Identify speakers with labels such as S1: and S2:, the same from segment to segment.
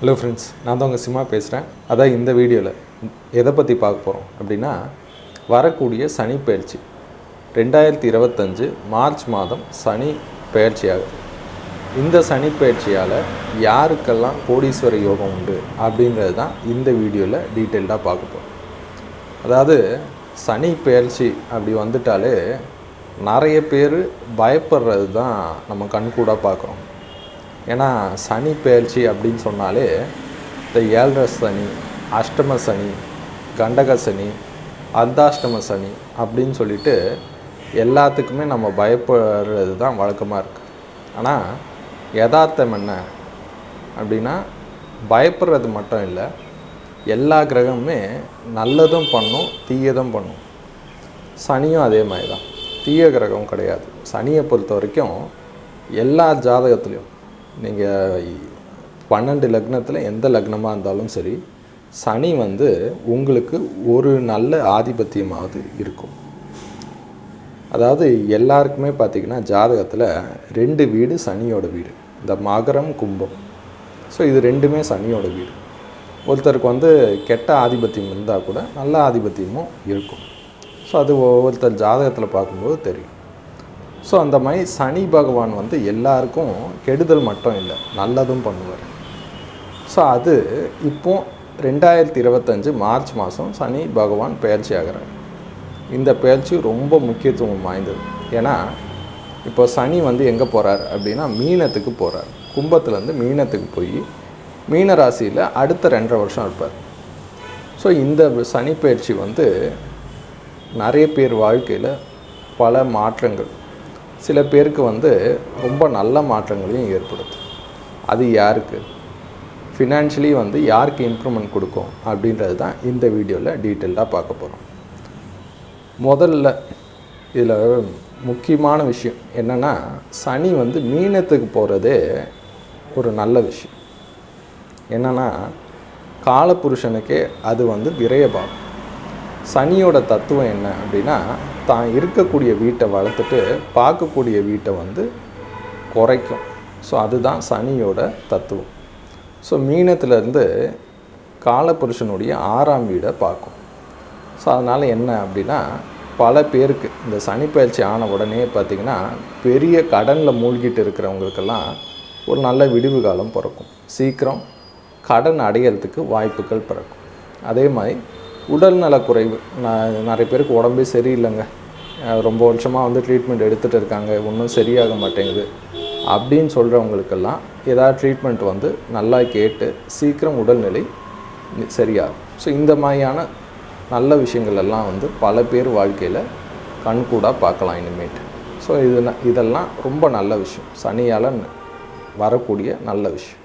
S1: Hello friends நான் தான் உங்கள் சிம்மா பேசுகிறேன் அதான் இந்த வீடியோவில் எதை பற்றி பார்க்க போகிறோம் அப்படின்னா வரக்கூடிய சனி பயிற்சி. ரெண்டாயிரத்தி இருபத்தஞ்சு மார்ச் மாதம் சனி பயிற்சி இந்த சனி பயிற்சியால் யாருக்கெல்லாம் கோடீஸ்வர யோகம் உண்டு அப்படின்றது தான் இந்த வீடியோவில் டீட்டெயில்டாக பார்க்க போகிறோம் அதாவது சனி பயிற்சி அப்படி வந்துட்டாலே நிறைய பேர் பயப்படுறது தான் நம்ம கண்கூடாக பார்க்குறோம். ஏன்னா சனி பயிற்சி அப்படின்னு சொன்னாலே இந்த ஏழரை சனி அஷ்டம சனி கண்டக சனி அர்த்தாஷ்டம சனி அப்படின்னு சொல்லிட்டு எல்லாத்துக்குமே நம்ம பயப்படுறது தான் வழக்கமாக இருக்குது ஆனால் யதார்த்தம் என்ன அப்படின்னா பயப்படுறது மட்டும் இல்லை எல்லா கிரகமுமே நல்லதும் பண்ணும் தீயதும் பண்ணும். சனியும் அதே மாதிரி தான் தீய கிரகம் கிடையாது. சனியை பொறுத்த வரைக்கும் எல்லா ஜாதகத்துலேயும் நீங்கள் பன்னெண்டு லக்னத்தில் எந்த லக்னமாக இருந்தாலும் சரி சனி வந்து உங்களுக்கு ஒரு நல்ல ஆதிபத்தியமாவது இருக்கும். அதாவது எல்லாருக்குமே பார்த்திங்கன்னா ஜாதகத்தில் ரெண்டு வீடு சனியோட வீடு. இந்த மகரம் கும்பம். ஸோ இது ரெண்டுமே சனியோட வீடு. ஒருத்தருக்கு வந்து கெட்ட ஆதிபத்தியம் இருந்தால் கூட நல்ல ஆதிபத்தியமும் இருக்கும். ஸோ அது ஒவ்வொருத்தர் ஜாதகத்தில் பார்க்கும்போது தெரியும். ஸோ அந்த மாதிரி சனி பகவான் வந்து எல்லாருக்கும் கெடுதல் மட்டும் இல்லை நல்லதும் பண்ணுவார். ஸோ அது இப்போ ரெண்டாயிரத்தி இருபத்தஞ்சு மார்ச் மாதம் சனி பகவான் பயிற்சி ஆகிறார். இந்த பயிற்சி ரொம்ப முக்கியத்துவம் வாய்ந்தது. ஏன்னா இப்போ சனி வந்து எங்கே போகிறார் அப்படின்னா மீனத்துக்கு போகிறார். கும்பத்துலேருந்து மீனத்துக்கு போய் மீன ராசியில் அடுத்த ரெண்டரை வருஷம் இருப்பார். ஸோ இந்த சனி பயிற்சி வந்து நிறைய பேர் வாழ்க்கையில் பல மாற்றங்கள் சில பேருக்கு வந்து ரொம்ப நல்ல மாற்றங்களையும் ஏற்படுத்தும். அது யாருக்கு? ஃபினான்ஷியலி வந்து யாருக்கு இம்ப்ரூவ்மெண்ட் கொடுக்கும் அப்படின்றது தான் இந்த வீடியோவில் டீட்டெயில்டாக பார்க்க போகிறோம் முதல்ல இதில் முக்கியமான விஷயம் என்னென்னா சனி வந்து மீனத்துக்கு போகிறதே ஒரு நல்ல விஷயம். என்னென்னா காலப்புருஷனுக்கே அது வந்து விரயபாகம். சனியோட தத்துவம் என்ன அப்படின்னா தான் இருக்கக்கூடிய வீட்டை வளர்த்துட்டு பார்க்கக்கூடிய வீட்டை வந்து குறைக்கும். ஸோ அதுதான் சனியோட தத்துவம். ஸோ மீனத்துலேருந்து காலப்புருஷனுடைய ஆறாம் வீடை பார்க்கும். ஸோ அதனால் என்ன அப்படின்னா பல பேருக்கு இந்த சனி பயிற்சி ஆன உடனே பார்த்திங்கன்னா பெரிய கடனில் மூழ்கிட்டு இருக்கிறவங்களுக்கெல்லாம் ஒரு நல்ல விடிவு காலம் பிறக்கும். சீக்கிரம் கடன் அடையிறதுக்கு வாய்ப்புகள் பிறக்கும். அதே மாதிரி உடல் குறைவு நான் நிறைய பேருக்கு உடம்பே சரியில்லைங்க. ரொம்ப வருஷமாக வந்து ட்ரீட்மெண்ட் எடுத்துகிட்டு இருக்காங்க. ஒன்றும் சரியாக மாட்டேங்குது. அப்படின்னு சொல்கிறவங்களுக்கெல்லாம் ஏதாவது ட்ரீட்மெண்ட் வந்து நல்லா கேட்டு சீக்கிரம் உடல்நிலை சரியாகும். ஸோ இந்த மாதிரியான நல்ல விஷயங்கள் எல்லாம் வந்து பல பேர் வாழ்க்கையில் கண்கூடாக பார்க்கலாம் இனிமேட்டு. ஸோ இது இதெல்லாம் ரொம்ப நல்ல விஷயம். சனியால் வரக்கூடிய நல்ல விஷயம்.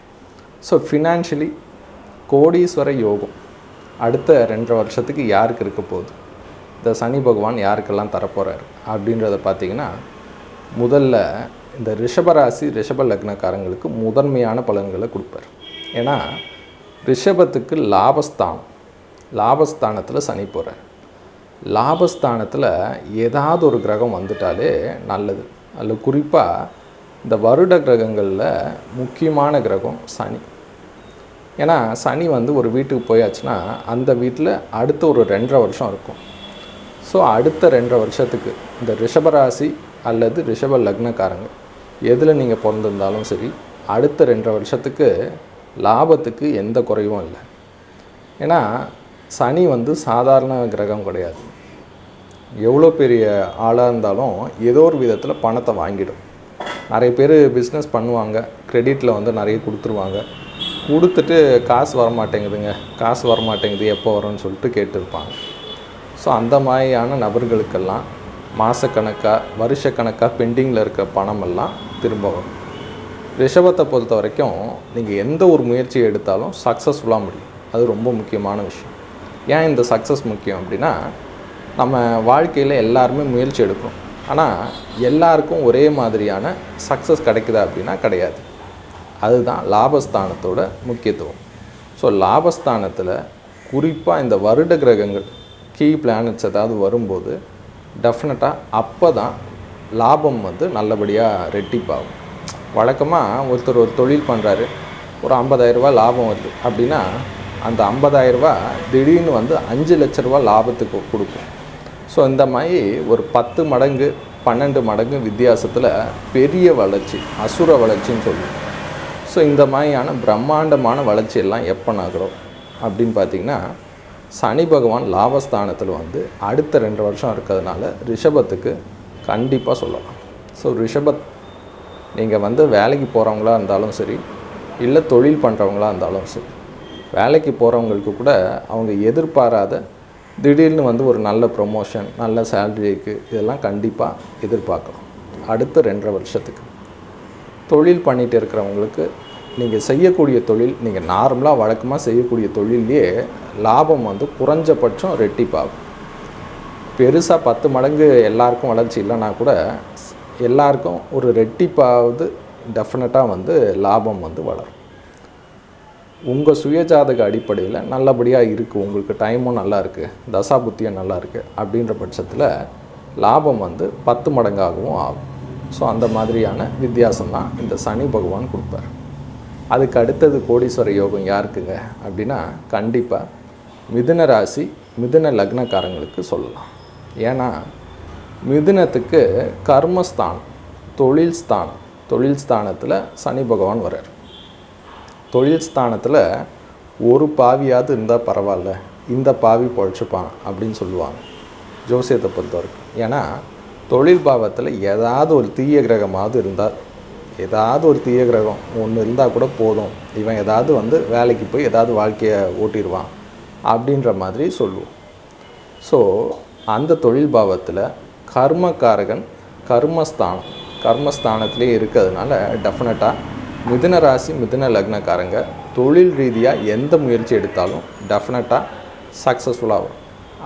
S1: ஸோ ஃபினான்ஷியலி கோடீஸ்வர யோகம். அடுத்த ரெண்டரை வருஷத்துக்கு யாருக்கு இருக்க போகுது? இந்த சனி பகவான் யாருக்கெல்லாம் தரப்போகிறார் அப்படின்றத பார்த்தீங்கன்னா முதல்ல இந்த ரிஷபராசி ரிஷப லக்னக்காரங்களுக்கு முதன்மையான பலன்களை கொடுப்பார். ஏன்னா ரிஷபத்துக்கு லாபஸ்தானம். லாபஸ்தானத்தில் சனி போகிறார் லாபஸ்தானத்தில் ஏதாவது ஒரு கிரகம் வந்துட்டாலே நல்லது. அதில் குறிப்பாக இந்த வருட கிரகங்களில் முக்கியமான கிரகம் சனி. ஏன்னா சனி வந்து ஒரு வீட்டுக்கு போயாச்சுன்னா அந்த வீட்டில் அடுத்த ஒரு ரெண்டரை வருஷம் இருக்கும். ஸோ அடுத்த ரெண்டரை வருஷத்துக்கு இந்த ரிஷபராசி அல்லது ரிஷப லக்னக்காரங்க எதில் நீங்கள் பிறந்திருந்தாலும் சரி அடுத்த ரெண்டரை வருஷத்துக்கு லாபத்துக்கு எந்த குறைவும் இல்லை. ஏன்னா சனி வந்து சாதாரண கிரகம் கிடையாது. எவ்வளோ பெரிய ஆளாக இருந்தாலும் ஏதோ ஒரு விதத்தில் பணத்தை வாங்கிடும். நிறைய பேர் பிஸ்னஸ் பண்ணுவாங்க. க்ரெடிட்டில் வந்து நிறைய கொடுத்துருவாங்க. கொடுத்துட்டு காசு வரமாட்டேங்குதுங்க. காசு வரமாட்டேங்குது எப்போ வரும்னு சொல்லிட்டு கேட்டிருப்பாங்க. ஸோ அந்த மாதிரியான நபர்களுக்கெல்லாம் மாதக்கணக்காக வருஷக்கணக்காக பெண்டிங்கில் இருக்கிற பணமெல்லாம் திரும்ப வரும். ரிஷபத்தை பொறுத்த வரைக்கும் நீங்கள் எந்த ஒரு முயற்சியை எடுத்தாலும் சக்ஸஸ்ஃபுல்லாக முடியும். அது ரொம்ப முக்கியமான விஷயம். ஏன் இந்த சக்ஸஸ் முக்கியம் அப்படின்னா நம்ம வாழ்க்கையில் எல்லாருமே முயற்சி எடுக்கணும் ஆனால் எல்லாருக்கும் ஒரே மாதிரியான சக்ஸஸ் கிடைக்குதா அப்படின்னா கிடையாது. அதுதான் லாபஸ்தானத்தோட முக்கியத்துவம். ஸோ லாபஸ்தானத்தில் குறிப்பாக இந்த வருட கிரகங்கள் கீ பிளானட்ஸ் ஏதாவது வரும்போது டெஃபினட்டாக அப்போ தான் லாபம் வந்து நல்லபடியாக ரெட்டிப்பாகும் வழக்கமாக ஒருத்தர் ஒரு தொழில் பண்ணுறாரு ஒரு ஐம்பதாயிரரூபா லாபம் வருது அப்படின்னா அந்த ஐம்பதாயிரரூபா திடீர்னு வந்து அஞ்சு லட்ச ரூபா லாபத்துக்கு கொடுக்கும். ஸோ இந்த மாதிரி ஒரு பத்து மடங்கு பன்னெண்டு மடங்கு வித்தியாசத்தில் பெரிய வளர்ச்சி அசுர வளர்ச்சின்னு சொல்லுவோம். ஸோ இந்த மாதிரியான பிரம்மாண்டமான வளர்ச்சி எல்லாம் எப்போ நகரும் அப்படின்னு பார்த்தீங்கன்னா சனி பகவான் லாபஸ்தானத்தில் வந்து அடுத்த ரெண்டு வருஷம் இருக்கிறதுனால ரிஷபத்துக்கு கண்டிப்பாக சொல்லலாம். ஸோ ரிஷபத் நீங்கள் வந்து வேலைக்கு போகிறவங்களா இருந்தாலும் சரி இல்லை தொழில் பண்ணுறவங்களா இருந்தாலும் சரி வேலைக்கு போகிறவங்களுக்கு கூட அவங்க எதிர்பாராத திடீர்னு வந்து ஒரு நல்ல ப்ரொமோஷன் நல்ல சேலரிக்கு இதெல்லாம் கண்டிப்பாக எதிர்பார்க்கலாம் அடுத்த ரெண்டரை வருஷத்துக்கு. தொழில் பண்ணிகிட்டு இருக்கிறவங்களுக்கு நீங்கள் செய்யக்கூடிய தொழில் நீங்கள் நார்மலாக வழக்கமாக செய்யக்கூடிய தொழிலே லாபம் வந்து குறைஞ்சபட்சம் ரெட்டிப்பாகும் பெருசாக பத்து மடங்கு எல்லாருக்கும் வளர்ச்சி இல்லைனா கூட எல்லாருக்கும் ஒரு ரெட்டிப்பாவது டெஃபினட்டாக வந்து லாபம் வந்து வளரும். உங்கள் சுயஜாதக அடிப்படையில் நல்லபடியாக இருக்குது உங்களுக்கு டைமும் நல்லா இருக்குது தசா புத்தியும் நல்லா இருக்குது அப்படின்ற பட்சத்தில் லாபம் வந்து பத்து மடங்காகவும் ஆகும். ஸோ அந்த மாதிரியான வித்தியாசம் தான் இந்த சனி பகவான் கொடுப்பார். அதுக்கு அடுத்தது கோடீஸ்வர யோகம் யாருக்குங்க? அப்படின்னா கண்டிப்பாக மிதுன ராசி மிதுன லக்னக்காரங்களுக்கு சொல்லலாம். ஏன்னா மிதுனத்துக்கு கர்மஸ்தானம் தொழில் ஸ்தானம் தொழில் ஸ்தானத்தில் சனி பகவான் வர்றார். தொழில் ஸ்தானத்தில் ஒரு பாவியாவது இருந்தால் பரவாயில்ல இந்த பாவி பொழைச்சிப்பான் அப்படின்னு சொல்லுவாங்க ஜோசியத்தை பொறுத்தவரைக்கும். ஏன்னா தொழில் பாவத்தில் ஏதாவது ஒரு தீய கிரகமாவது இருந்தால் ஏதாவது ஒரு தீய கிரகம் ஒன்று இருந்தால் கூட போதும். இவன் ஏதாவது வந்து வேலைக்கு போய் ஏதாவது வாழ்க்கையை ஓட்டிடுவான் அப்படின்ற மாதிரி சொல்லுவோம். ஸோ அந்த தொழில் பாவத்தில் கர்மக்காரகன் கர்மஸ்தானம் கர்மஸ்தானத்திலே இருக்கிறதுனால டெஃபினட்டாக மிதுன ராசி மிதுன லக்னக்காரங்க தொழில் ரீதியாக எந்த முயற்சி எடுத்தாலும் டெஃபினட்டாக சக்ஸஸ்ஃபுல்லாகும்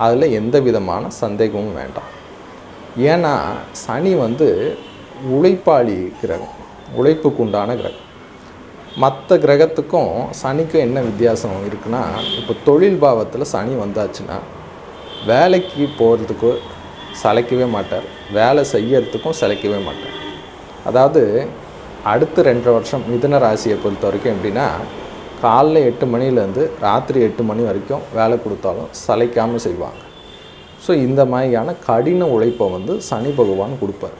S1: அதில் எந்த விதமான சந்தேகமும் வேண்டாம். ஏன்னா சனி வந்து உழைப்பாளி கிரகம். உழைப்புக்கு உண்டான கிரகம். மற்ற கிரகத்துக்கும் சனிக்கும் என்ன வித்தியாசம் இருக்குன்னா இப்போ தொழில் பாவத்தில் சனி வந்தாச்சுன்னா வேலைக்கு போகிறதுக்கு சளைக்கவே மாட்டார். வேலை செய்யறதுக்கும் சளைக்கவே மாட்டார். அதாவது அடுத்த ரெண்டரை வருஷம் மிதுன ராசியை பொறுத்த வரைக்கும் எப்படின்னா காலைல எட்டு மணிலேருந்து ராத்திரி எட்டு மணி வரைக்கும் வேலை கொடுத்தாலும் சளைக்காமல் செய்வாங்க. ஸோ இந்த மாதிரியான கடின உழைப்பை வந்து சனி பகவான் கொடுப்பார்.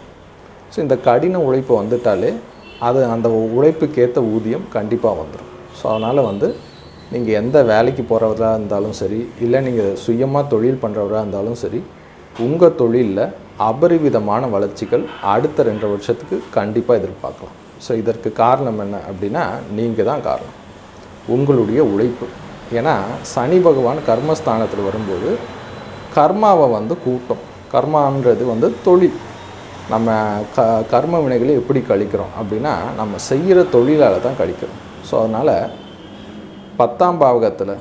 S1: ஸோ இந்த கடின உழைப்பு வந்துட்டாலே அது அந்த உழைப்புக்கேற்ற ஊதியம் கண்டிப்பாக வந்துடும் ஸோ அதனால் வந்து நீங்கள் எந்த வேலைக்கு போகிறவராக இருந்தாலும் சரி இல்லை நீங்கள் சுயமாக தொழில் பண்ணுறவராக இருந்தாலும் சரி உங்கள் தொழிலில் அபரிவிதமான வளர்ச்சிகள் அடுத்த ரெண்டு வருஷத்துக்கு கண்டிப்பாக எதிர்பார்க்கலாம். ஸோ இதற்கு காரணம் என்ன அப்படின்னா நீங்கள் தான் காரணம். உங்களுடைய உழைப்பு. ஏன்னா சனி பகவான் கர்மஸ்தானத்தில் வரும்போது கர்மாவை வந்து கூட்டம். கர்மான்றது வந்து தொழில். நம்ம க கர்ம வினைகளை எப்படி கழிக்கிறோம் அப்படின்னா நம்ம செய்கிற தொழிலால் தான் கழிக்கிறோம். ஸோ அதனால் பத்தாம் பாவகத்தில்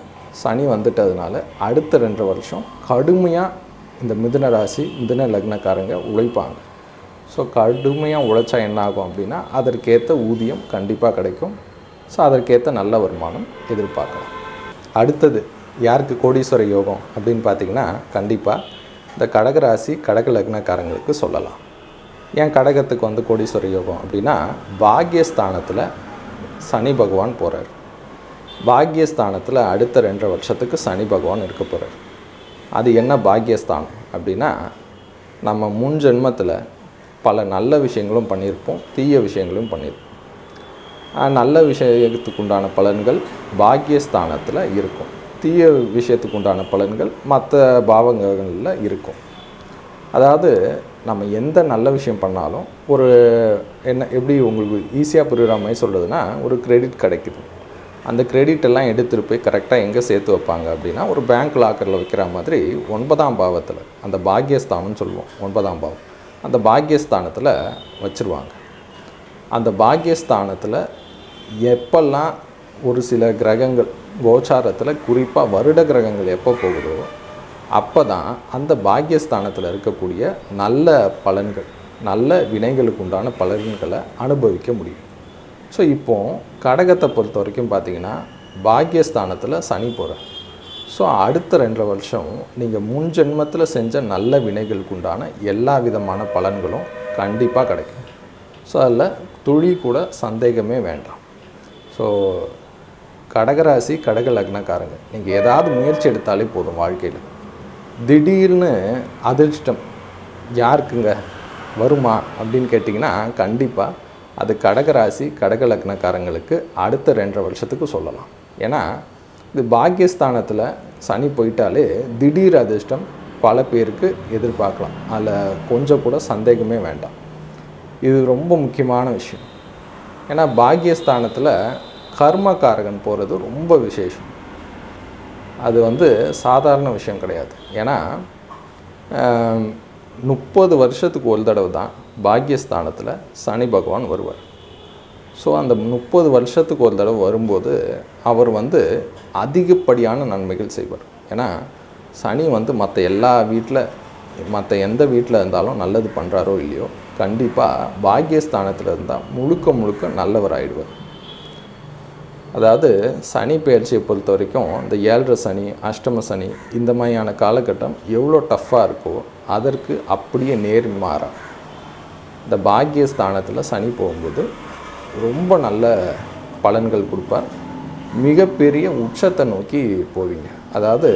S1: சனி வந்துட்டதுனால அடுத்த ரெண்டு வருஷம் கடுமையாக இந்த மிதுன ராசி மிதுன லக்னக்காரங்க உழைப்பாங்க. ஸோ கடுமையாக உழைச்சா என்ன ஆகும் அப்படின்னா அதற்கேற்ற ஊதியம் கண்டிப்பாக கிடைக்கும். ஸோ அதற்கேற்ற நல்ல வருமானம் எதிர்பார்க்கலாம். அடுத்தது யாருக்கு கோடீஸ்வர யோகம் அப்படின்னு பார்த்தீங்கன்னா கண்டிப்பாக இந்த கடகராசி கடக லக்னக்காரங்களுக்கு சொல்லலாம். ஏன் கடகத்துக்கு வந்து கோடீஸ்வர யோகம் அப்படின்னா பாக்யஸ்தானத்தில் சனி பகவான் போகிறார் பாக்யஸ்தானத்தில் அடுத்த ரெண்டரை வருஷத்துக்கு சனி பகவான் இருக்க போகிறார் அது என்ன பாக்யஸ்தானம் அப்படின்னா நம்ம முன் ஜென்மத்தில் பல நல்ல விஷயங்களும் பண்ணியிருப்போம் தீய விஷயங்களும் பண்ணியிருப்போம். நல்ல விஷயத்துக்கு உண்டான பலன்கள் பாக்யஸ்தானத்தில் இருக்கும். தீய விஷயத்துக்கு உண்டான பலன்கள் மற்ற பாவங்களில் இருக்கும். அதாவது நம்ம எந்த நல்ல விஷயம் பண்ணாலும் ஒரு என்ன எப்படி உங்களுக்கு ஈஸியாக புரிகிற மாதிரி சொல்கிறதுனா ஒரு கிரெடிட் கிடைக்குது. அந்த கிரெடிட் எல்லாம் எடுத்துகிட்டு போய் கரெக்டாக எங்கே சேர்த்து வைப்பாங்க அப்படின்னா ஒரு பேங்க் லாக்கரில் வைக்கிற மாதிரி ஒன்பதாம் பாவத்தில் அந்த பாக்யஸ்தானம்னு சொல்லுவோம் ஒன்பதாம் பாவம். அந்த பாக்யஸ்தானத்தில் வச்சுருவாங்க. அந்த பாக்யஸ்தானத்தில் எப்பெல்லாம் ஒரு சில கிரகங்கள் கோச்சாரத்தில் குறிப்பாக வருட கிரகங்கள் எப்போ போகுதோ அப்போ தான் அந்த பாக்கியஸ்தானத்தில் இருக்கக்கூடிய நல்ல பலன்கள் நல்ல வினைகளுக்கு உண்டான பலன்களை அனுபவிக்க முடியும். ஸோ இப்போ கடகத்தை பொறுத்த வரைக்கும் பார்த்தீங்கன்னா பாக்கியஸ்தானத்தில் சனி போகிறார் ஸோ அடுத்த ரெண்டரை வருஷம் நீங்கள் முன் ஜென்மத்தில் செஞ்ச நல்ல வினைகளுக்கு உண்டான எல்லா விதமான பலன்களும் கண்டிப்பாக கிடைக்கும். ஸோ அதில் துளி கூட சந்தேகமே வேண்டாம். ஸோ கடகராசி கடக லக்னக்காரங்க நீங்கள் ஏதாவது முயற்சி எடுத்தாலே போதும் வாழ்க்கையில். திடீர்னு அதிர்ஷ்டம் யாருக்குங்க? வருமா? அப்படின்னு கேட்டிங்கன்னா கண்டிப்பாக அது கடகராசி கடக லக்னக்காரங்களுக்கு அடுத்த ரெண்டரை வருஷத்துக்கு சொல்லலாம். ஏன்னா இது பாக்கியஸ்தானத்தில் சனி போயிட்டாலே திடீர் அதிர்ஷ்டம் பல பேருக்கு எதிர்பார்க்கலாம். அதில் கொஞ்சம் கூட சந்தேகமே வேண்டாம். இது ரொம்ப முக்கியமான விஷயம். ஏன்னா பாக்கியஸ்தானத்தில் கர்மகாரகன் போகிறது ரொம்ப விசேஷம். அது வந்து சாதாரண விஷயம் கிடையாது. ஏன்னா முப்பது வருஷத்துக்கு ஒரு தடவை தான் பாக்கியஸ்தானத்தில் சனி பகவான் வருவார். ஸோ அந்த முப்பது வருஷத்துக்கு ஒரு தடவை வரும்போது அவர் வந்து அதிகப்படியான நன்மைகள் செய்வார். ஏன்னா சனி வந்து மற்ற எல்லா வீட்டில் மற்ற எந்த வீட்டில் இருந்தாலும் நல்லது பண்ணுறாரோ இல்லையோ கண்டிப்பாக பாக்கியஸ்தானத்தில் இருந்தால் முழுக்க முழுக்க நல்லவர் ஆகிடுவார் அதாவது சனி பயிற்சியை பொறுத்த வரைக்கும் இந்த ஏழரை சனி அஷ்டம சனி இந்த மாதிரியான காலகட்டம் எவ்வளோ டஃப்பாக இருக்கோ அதற்கு அப்படியே நேர் மாறும். இந்த பாக்கியஸ்தானத்தில் சனி போகும்போது ரொம்ப நல்ல பலன்கள் கொடுப்பார். மிகப்பெரிய உச்சத்தை நோக்கி போவீங்க. அதாவது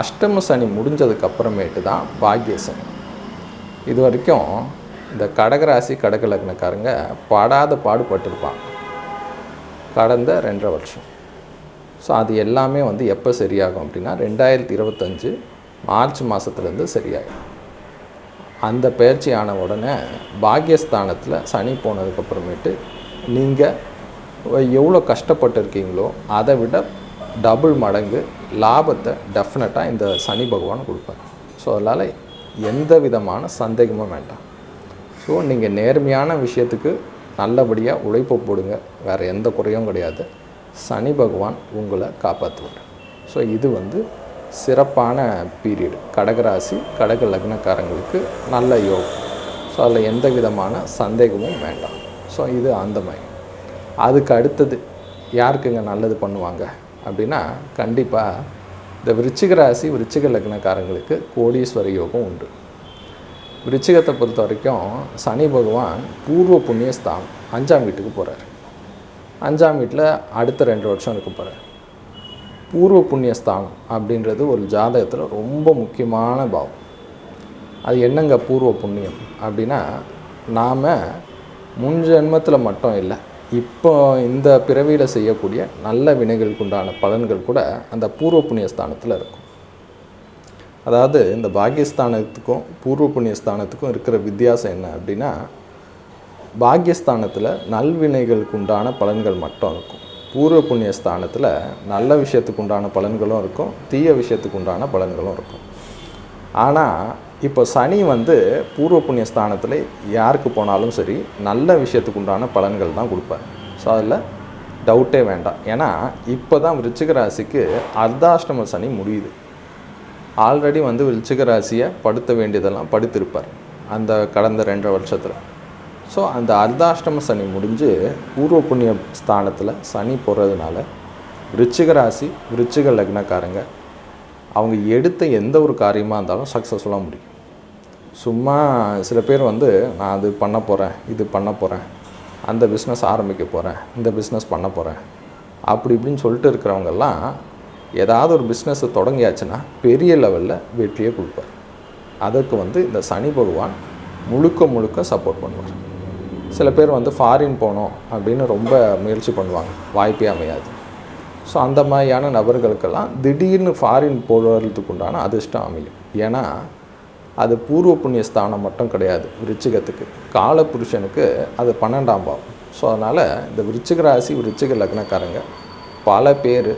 S1: அஷ்டம சனி முடிஞ்சதுக்கு அப்புறமேட்டு தான் பாக்கிய சனி. இது வரைக்கும் இந்த கடகராசி கடகலக்னக்காரங்க பாடாத படாத பாடுபட்டிருப்பாங்க. கடந்த ரெண்டரை வருஷம். ஸோ அது எல்லாமே வந்து எப்போ சரியாகும் அப்படின்னா ரெண்டாயிரத்தி இருபத்தஞ்சு மார்ச் மாதத்துலேருந்து சரியாகும் அந்த பயிற்சி ஆன உடனே பாக்யஸ்தானத்தில் சனி போனதுக்கப்புறமேட்டு நீங்கள் எவ்வளோ கஷ்டப்பட்டிருக்கீங்களோ அதை விட டபுள் மடங்கு லாபத்தை டெஃபினட்டாக இந்த சனி பகவான் கொடுப்பார். ஸோ அதனால் எந்த விதமான சந்தேகமும் வேண்டாம். ஸோ நீங்கள் நேர்மையான விஷயத்துக்கு நல்லபடியாக உழைப்பு போடுங்க. வேறு எந்த குறையும் கிடையாது. சனி பகவான் உங்களை காப்பாற்றுவார் ஸோ இது வந்து சிறப்பான பீரியடு கடகராசி கடக லக்னக்காரங்களுக்கு நல்ல யோகம். ஸோ அதில் எந்த விதமான சந்தேகமும் வேண்டாம். ஸோ இது அந்த மாதிரி. அதுக்கு அடுத்தது யாருக்குங்க நல்லது பண்ணுவாங்க? அப்படின்னா கண்டிப்பாக இந்த விருச்சிக ராசி விருச்சிக லக்னக்காரங்களுக்கு கோடீஸ்வர யோகம் உண்டு. விருச்சிகத்தை பொறுத்த வரைக்கும் சனி பகவான் பூர்வ புண்ணிய ஸ்தானம் அஞ்சாம் வீட்டுக்கு போகிறார் அஞ்சாம் வீட்டில் அடுத்த ரெண்டு வருஷம் இருக்க போகிறார் பூர்வ புண்ணிய ஸ்தானம் அப்படின்றது ஒரு ஜாதகத்தில் ரொம்ப முக்கியமான பாவம். அது என்னங்க பூர்வ புண்ணியம் அப்படின்னா நாம் முன் ஜென்மத்தில் மட்டும் இல்லை இப்போ இந்த பிறவியில் செய்யக்கூடிய நல்ல வினைகளுக்கு உண்டான பலன்கள் கூட அந்த பூர்வ புண்ணிய ஸ்தானத்தில் இருக்கும். அதாவது இந்த பாக்கியஸ்தானத்துக்கும் பூர்வ புண்ணிய ஸ்தானத்துக்கும் இருக்கிற வித்தியாசம் என்ன அப்படின்னா பாக்கியஸ்தானத்தில் நல்வினைகளுக்கு உண்டான பலன்கள் மட்டும் இருக்கும். பூர்வ புண்ணிய ஸ்தானத்தில் நல்ல விஷயத்துக்கு உண்டான பலன்களும் இருக்கும் தீய விஷயத்துக்கு உண்டான பலன்களும் இருக்கும். ஆனால் இப்போ சனி வந்து பூர்வ புண்ணிய ஸ்தானத்தில் யாருக்கு போனாலும் சரி நல்ல விஷயத்துக்கு உண்டான பலன்கள் தான் கொடுப்பார். ஸோ அதில் டவுட்டே வேண்டாம். ஏன்னா இப்போ தான் விருச்சிக ராசிக்கு அர்த்தாஷ்டம சனி முடியுது. ஆல்ரெடி வந்து விருச்சிக ராசியை படுத்த வேண்டியதெல்லாம் படுத்திருப்பார் அந்த கடந்த ரெண்டரை வருஷத்தில். ஸோ அந்த அர்த்தாஷ்டம சனி முடிஞ்சு பூர்வ புண்ணிய ஸ்தானத்தில் சனி போடுறதுனால விருச்சிக ராசி விருச்சிக லக்னக்காரங்க அவங்க எடுத்த எந்த ஒரு காரியமாக இருந்தாலும் சக்ஸஸ்ஃபுல்லாக முடியும். சும்மா சில பேர் வந்து நான் அது பண்ண போகிறேன் இது பண்ண போகிறேன் அந்த பிஸ்னஸ் ஆரம்பிக்க போகிறேன் இந்த பிஸ்னஸ் பண்ண போகிறேன் அப்படி இப்படின்னு சொல்லிட்டு இருக்கிறவங்கெல்லாம் ஏதாவது ஒரு பிஸ்னஸை தொடங்கியாச்சுன்னா பெரிய லெவலில் வெற்றியை கொடுப்பார். அதற்கு வந்து இந்த சனி பகவான் முழுக்க முழுக்க சப்போர்ட் பண்ணுவார். சில பேர் வந்து ஃபாரின் போகணும் அப்படின்னு ரொம்ப முயற்சி பண்ணுவாங்க. வாய்ப்பே அமையாது. ஸோ அந்த மாதிரியான நபர்களுக்கெல்லாம் திடீர்னு ஃபாரின் போகிறதுக்கு உண்டான அதிர்ஷ்டம் அமையும். ஏன்னா அது பூர்வ புண்ணிய ஸ்தானம் மட்டும் கிடையாது. விருச்சிகத்துக்கு காலபுருஷனுக்கு அது பன்னெண்டாம் பாவம். ஸோ அதனால் இந்த விருச்சிக ராசி விருச்சிக லக்னக்காரங்க பல பேர்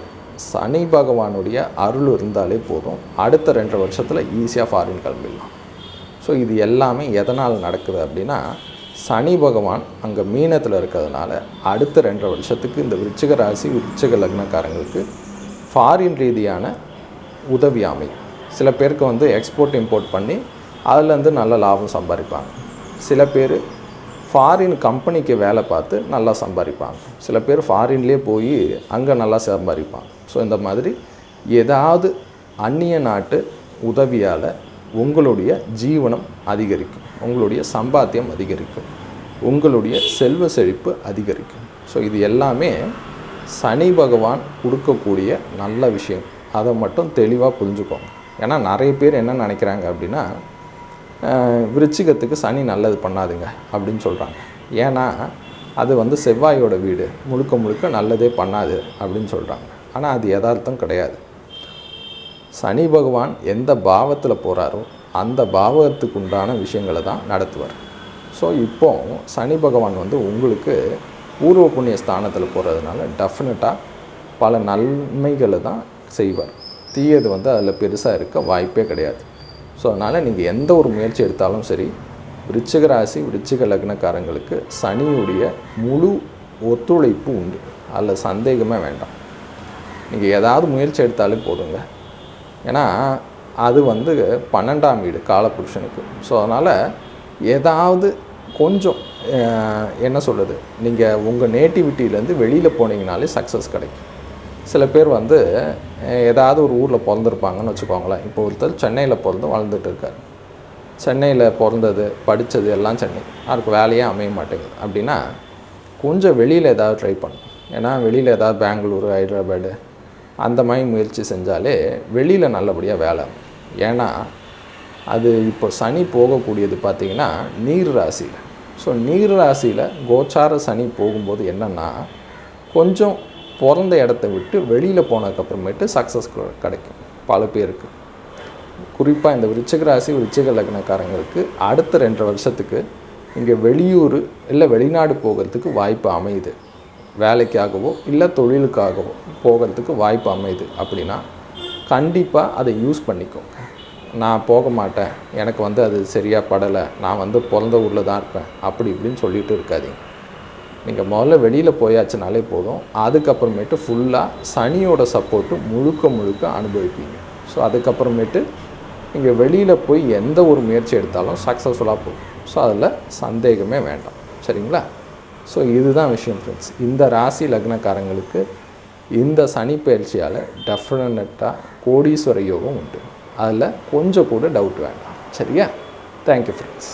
S1: சனி பகவானுடைய அருள் இருந்தாலே போதும். அடுத்த ரெண்டு வருஷத்தில் ஈஸியாக ஃபாரின் கிளம்பிடலாம். ஸோ இது எல்லாமே எதனால் நடக்குது அப்படின்னா சனி பகவான் அங்கே மீனத்தில் இருக்கிறதுனால அடுத்த ரெண்டரை வருஷத்துக்கு இந்த விருச்சிக ராசி விருச்சிக லக்னக்காரங்களுக்கு ஃபாரின் ரீதியான உதவி அமையும். சில பேருக்கு வந்து எக்ஸ்போர்ட் இம்போர்ட் பண்ணி அதுலேருந்து நல்ல லாபம் சம்பாதிப்பாங்க. சில பேர் ஃபாரின் கம்பெனிக்கு வேலை பார்த்து நல்லா சம்பாதிப்பாங்க. சில பேர் ஃபாரின்லேயே போய் அங்கே நல்லா சம்பாதிப்பாங்க. ஸோ இந்த மாதிரி ஏதாவது அந்நிய நாட்டு உதவியால் உங்களுடைய ஜீவனம் அதிகரிக்கும். உங்களுடைய சம்பாத்தியம் அதிகரிக்கும். உங்களுடைய செல்வ செழிப்பு அதிகரிக்கும். ஸோ இது எல்லாமே சனி பகவான் கொடுக்கக்கூடிய நல்ல விஷயம். அதை மட்டும் தெளிவாக புரிஞ்சுக்கோங்க. ஏன்னா நிறைய பேர் என்ன நினைக்கிறாங்க அப்படின்னா விருச்சிகத்துக்கு சனி நல்லது பண்ணாதுங்க அப்படின்னு சொல்கிறாங்க ஏன்னா அது வந்து செவ்வாயோட வீடு. முழுக்க முழுக்க நல்லதே பண்ணாது அப்படின்னு சொல்கிறாங்க ஆனால் அது யதார்த்தம் கிடையாது. சனி பகவான் எந்த பாவத்தில் போகிறாரோ அந்த பாவத்துக்கு உண்டான விஷயங்களை தான் நடத்துவார். ஸோ இப்போ சனி பகவான் வந்து உங்களுக்கு பூர்வ புண்ணிய ஸ்தானத்தில் போகிறதுனால டெஃபினட்டாக பல நன்மைகளை தான் செய்வார். தீயது வந்து அதில் பெருசாக இருக்க வாய்ப்பே கிடையாது. ஸோ அதனால் நீங்கள் எந்த ஒரு முயற்சி எடுத்தாலும் சரி விருச்சிக ராசி விருச்சிக லக்னக்காரங்களுக்கு சனியுடைய முழு ஒத்துழைப்பு உண்டு. அதில் சந்தேகமே வேண்டாம். நீங்கள் ஏதாவது முயற்சி எடுத்தாலே போதுங்க. ஏன்னா அது வந்து பன்னெண்டாம் வீடு காலபுருஷனுக்கு. ஸோ அதனால் ஏதாவது கொஞ்சம் என்ன சொல்கிறது நீங்கள் உங்கள் நேட்டிவிட்டியிலேருந்து வெளியில் போனீங்கனாலே சக்ஸஸ் கிடைக்கும். சில பேர் வந்து ஏதாவது ஒரு ஊரில் பிறந்திருப்பாங்கன்னு வச்சுக்கோங்களேன். இப்போ ஒருத்தர் சென்னையில் பிறந்து வளர்ந்துட்டு இருக்கார். சென்னையில் பிறந்தது படித்தது எல்லாம் சென்னை. அவருக்கு வேலையே அமைய மாட்டேங்குது. அப்படின்னா கொஞ்சம் வெளியில் ஏதாவது ட்ரை பண்ணும் ஏன்னா வெளியில் ஏதாவது பெங்களூரு ஹைதராபாடு அந்த மாதிரி முயற்சி செஞ்சாலே வெளியில் நல்லபடியாக வேலை ஏன்னா அது இப்போ சனி போகக்கூடியது பார்த்திங்கன்னா நீர் ராசியில். ஸோ நீர் ராசியில் கோச்சார சனி போகும்போது என்னென்னா கொஞ்சம் பிறந்த இடத்த விட்டு வெளியில் போனதுக்கப்புறமேட்டு சக்ஸஸ் கிடைக்கும். பல பேருக்கு. குறிப்பாக இந்த விருச்சிக ராசி விருச்சிக லக்னக்காரங்களுக்கு அடுத்த ரெண்டரை வருஷத்துக்கு இங்கே வெளியூர் இல்லை வெளிநாடு போகிறதுக்கு வாய்ப்பு அமையுது. வேலைக்காகவோ இல்லை தொழிலுக்காகவோ போகிறதுக்கு வாய்ப்பு அமையுது அப்படின்னா கண்டிப்பாக அதை யூஸ் பண்ணிக்கோங்க நான் போக மாட்டேன். எனக்கு வந்து அது சரியாக படலை. நான் வந்து பிறந்த ஊரில் தான் இருப்பேன். அப்படி இப்படின்னு சொல்லிட்டு இருக்காதிங்க. நீங்கள் முதல்ல வெளியில் போயாச்சுனாலே போதும். அதுக்கப்புறமேட்டு ஃபுல்லாக சனியோட சப்போர்ட்டு முழுக்க முழுக்க அனுபவிப்பீங்க. ஸோ அதுக்கப்புறமேட்டு நீங்கள் வெளியில் போய் எந்த ஒரு முயற்சி எடுத்தாலும் சக்ஸஸ்ஃபுல்லாக போகும். ஸோ அதில் சந்தேகமே வேண்டாம். சரிங்களா? ஸோ இதுதான் விஷயம் ஃப்ரெண்ட்ஸ் இந்த ராசி லக்னக்காரங்களுக்கு இந்த சனி பயிற்சியால் டெஃபினட்டாக கோடீஸ்வர யோகம் உண்டு. அதில் கொஞ்சம் கூட டவுட் வேண்டாம். சரியா? Thank you friends